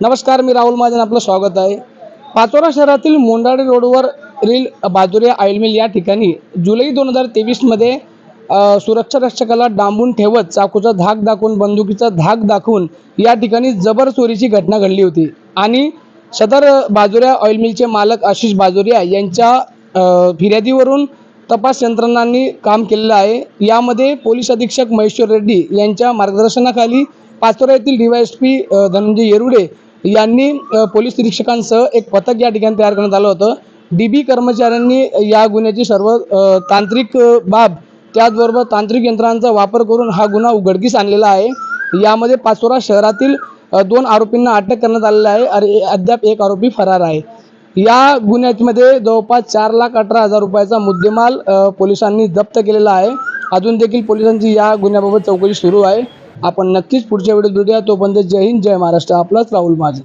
नमस्कार मी राहुल महाजन आपलं स्वागत आहे. पाचोरा शहरातील मोंडाळे रोडवर रील बाजुरिया ऑइल मिल या ठिकाणी जुलै दोन हजार तेवीसमध्ये सुरक्षा रक्षकाला डांबून ठेवत चाकूचा धाक दाखवून बंदुकीचा धाक दाखवून या ठिकाणी जबर चोरीची घटना घडली होती. आणि सदर बाजुऱ्या ऑइल मिलचे मालक आशिष बाजुरिया यांच्या फिर्यादीवरून तपास यंत्रणांनी काम केलेलं आहे. यामध्ये पोलीस अधीक्षक महेश्वर रेड्डी यांच्या मार्गदर्शनाखाली पाचोरा येथील डीवायएसपी धनंजय येरुडे यांनी पोलीस निरीक्षकांसह एक पथक या ठिकाणी तयार करण्यात आलं होतं. डी बी कर्मचाऱ्यांनी या गुन्ह्याची सर्व तांत्रिक बाब त्याचबरोबर तांत्रिक यंत्रांचा वापर करून हा गुन्हा उघडकीस आणलेला आहे. यामध्ये पाचोरा शहरातील दोन आरोपींना अटक करण्यात आलेला आहे आणि अद्याप एक आरोपी फरार आहे. या गुन्ह्यामध्ये जवळपास चार लाख अठरा हजार रुपयाचा मुद्देमाल पोलिसांनी जप्त केलेला आहे. अजून देखील पोलिसांची या गुन्ह्याबाबत चौकशी सुरू आहे. आपण नक्कीच पुढच्या वेळेस भेटूया. तोपर्यंत जय हिंद जय महाराष्ट्र. आपलाच राहुल माझे.